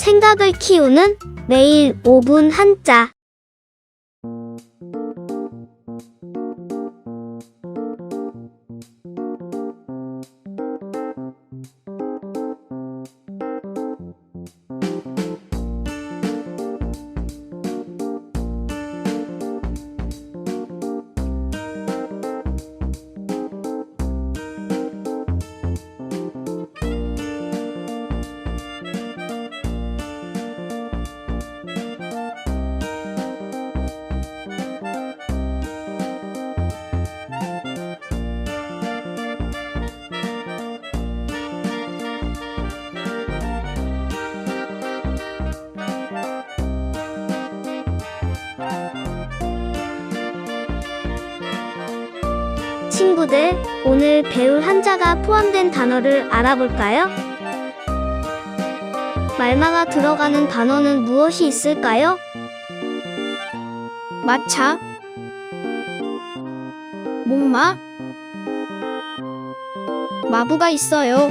생각을 키우는 매일 5분 한자. 친구들, 오늘 배울 한자가 포함된 단어를 알아볼까요? 말마가 들어가는 단어는 무엇이 있을까요? 마차 목마 마부가 있어요.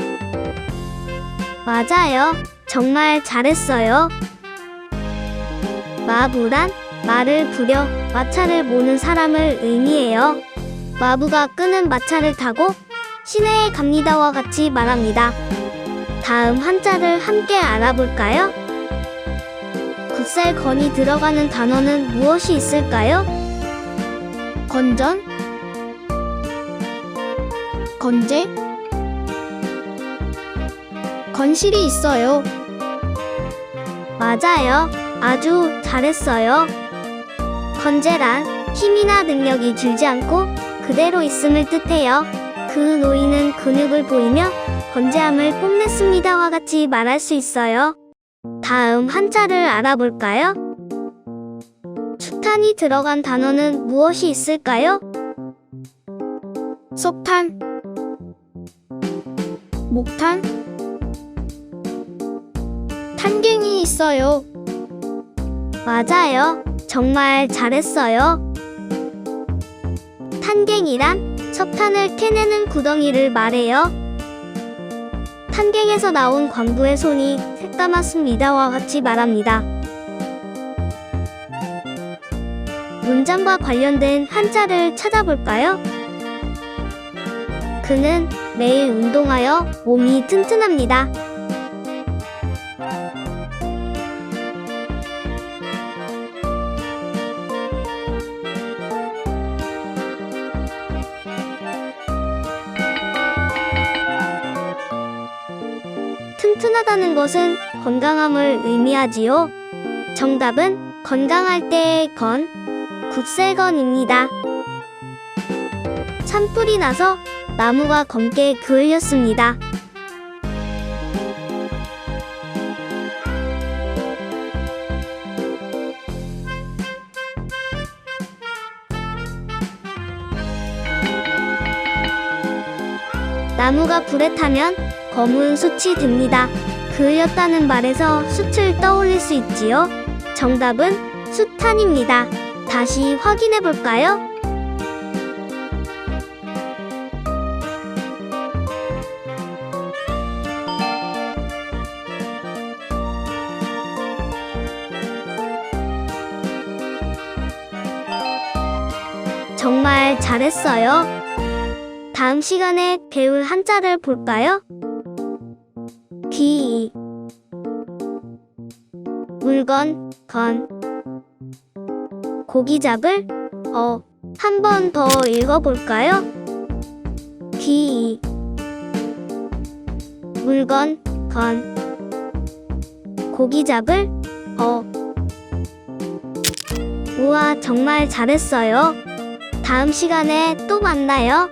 맞아요. 정말 잘했어요. 마부란 말을 부려 마차를 모는 사람을 의미해요. 마부가 끄는 마차를 타고 시내에 갑니다와 같이 말합니다. 다음 한자를 함께 알아볼까요? 굿살 건이 들어가는 단어는 무엇이 있을까요? 건전 건재 건실이 있어요. 맞아요. 아주 잘했어요. 건재란 힘이나 능력이 줄지 않고 그대로 있음을 뜻해요. 그 노인은 근육을 보이며 건재함을 뽐냈습니다와 같이 말할 수 있어요. 다음 한자를 알아볼까요? 수탄이 들어간 단어는 무엇이 있을까요? 속탄 목탄 탄갱이 있어요. 맞아요. 정말 잘했어요. 탄갱이란 석탄을 캐내는 구덩이를 말해요. 탄갱에서 나온 광부의 손이 새까맣습니다와 같이 말합니다. 문장과 관련된 한자를 찾아볼까요? 그는 매일 운동하여 몸이 튼튼합니다. 튼튼하다는 것은 건강함을 의미하지요. 정답은 건강할 때의 건, 국세건입니다. 산불이 나서 나무가 검게 그을렸습니다. 나무가 불에 타면 검은 숯이 됩니다. 그을렸다는 말에서 숯을 떠올릴 수 있지요. 정답은 숯탄입니다. 다시 확인해 볼까요? 정말 잘했어요. 다음 시간에 배울 한자를 볼까요? 기 물건 건 고기 잡을 어 한 번 더 읽어볼까요? 기 물건 건 고기 잡을 어 우와 정말 잘했어요. 다음 시간에 또 만나요.